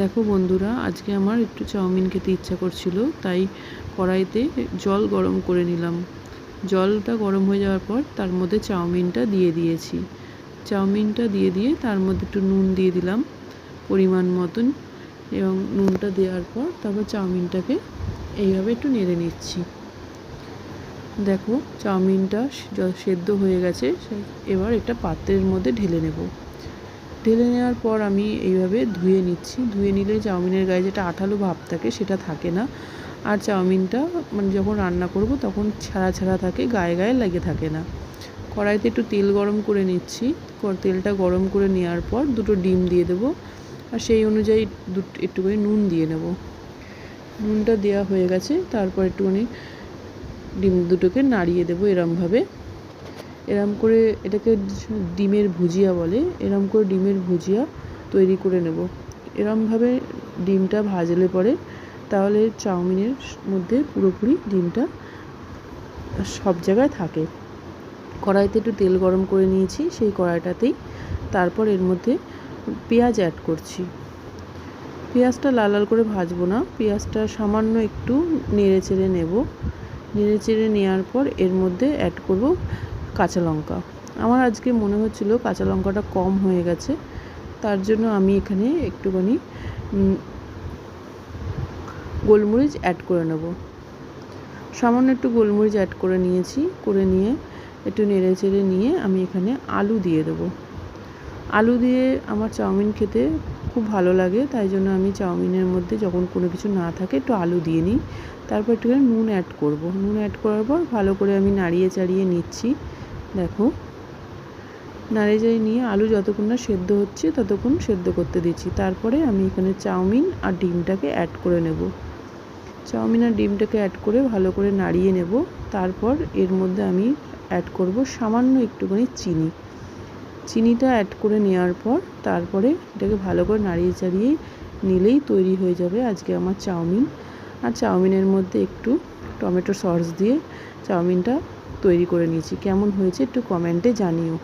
দেখো বন্ধুরা, আজকে আমার একটু চাউমিন খেতে ইচ্ছা করছিল, তাই কড়াইতে জল গরম করে নিলাম। জলটা গরম হয়ে যাওয়ার পর তার মধ্যে চাউমিনটা দিয়ে দিয়েছি। চাউমিনটা দিয়ে দিয়ে তার মধ্যে একটু নুন দিয়ে দিলাম পরিমাণ মতন এবং নুনটা দেওয়ার পর তারপর চাউমিনটাকে এইভাবে একটু নেড়ে নিচ্ছি। দেখো, চাউমিনটা সেদ্ধ হয়ে গেছে এবার একটা পাত্রের মধ্যে ঢেলে নেব। ঢেলে নেওয়ার পর আমি এইভাবে ধুয়ে নিচ্ছি। ধুয়ে নিলে চাউমিনের গায়ে যেটা আঠালো ভাব থাকে সেটা থাকে না। আর চাউমিনটা মানে যখন রান্না করব তখন ছাড়া ছাড়া থাকে, গায়ে গায়ে লেগে থাকে না। কড়াইতে একটু তেল গরম করে নিচ্ছি। তেলটা গরম করে নেওয়ার পর দুটো ডিম দিয়ে দেবো। আর সেই অনুযায়ী একটুখানি নুন দিয়ে নেব। নুনটা দেওয়া হয়ে গেছে। তারপর একটুখানি ডিম দুটোকে নাড়িয়ে দেবো এরমভাবে। এরম করে এটাকে ডিমের ভুজিয়া বলে, এরম করে ডিমের ভুজিয়া তৈরি করে নেব। এরমভাবে ডিমটা ভাজলে পরে তাহলে চাউমিনের মধ্যে পুরোপুরি ডিমটা সব জায়গায় থাকে। কড়াইতে একটু তেল গরম করে নিয়েছি, সেই কড়াইটাতেই তারপর এর মধ্যে পেঁয়াজ অ্যাড করছি। পেঁয়াজটা লাল লাল করে ভাজবো না, পেঁয়াজটা সামান্য একটু নেড়ে চেড়ে নেব। নেড়ে চেড়ে নেওয়ার পর এর মধ্যে অ্যাড করব কাঁচা লঙ্কা। আমার আজকে মনে হচ্ছিল কাঁচা লঙ্কাটা কম হয়ে গেছে, তার জন্য আমি এখানে একটুখানি গোলমরিচ অ্যাড করে নেব। সামান্য একটু গোলমরিচ অ্যাড করে নিয়েছি, করে নিয়ে একটু নেড়ে চেড়ে নিয়ে আমি এখানে আলু দিয়ে দেবো। আলু দিয়ে আমার চাউমিন খেতে খুব ভালো লাগে, তাই জন্য আমি চাউমিনের মধ্যে যখন কোনো কিছু না থাকে একটু আলু দিয়ে নিই। তারপর একটুখানি নুন অ্যাড করব। নুন অ্যাড করার পর ভালো করে আমি নাড়িয়ে চাড়িয়ে নিচ্ছি। দেখো। নাড়িয়ে চাড়িয়ে নিয়ে আলু যতক্ষণ না সেদ্ধ হচ্ছে ততক্ষণ সেদ্ধ করতে দিচ্ছি। তারপরে আমি এখানে চাউমিন আর ডিমটাকে অ্যাড করে নেব। চাউমিন আর ডিমটাকে অ্যাড করে ভালো করে নাড়িয়ে নেব। তারপর এর মধ্যে আমি অ্যাড করব সামান্য একটুখানি চিনি। চিনিটা অ্যাড করে নেওয়ার পর তারপরে এটাকে ভালো করে নাড়িয়ে চাড়িয়ে নিলেই তৈরি হয়ে যাবে আজকে আমার চাউমিন। আর চাউমিনের মধ্যে একটু টমেটো সস দিয়ে চাউমিনটা তৈরি করে নিয়েছি। কেমন হয়েছে একটু কমেন্টে জানিও।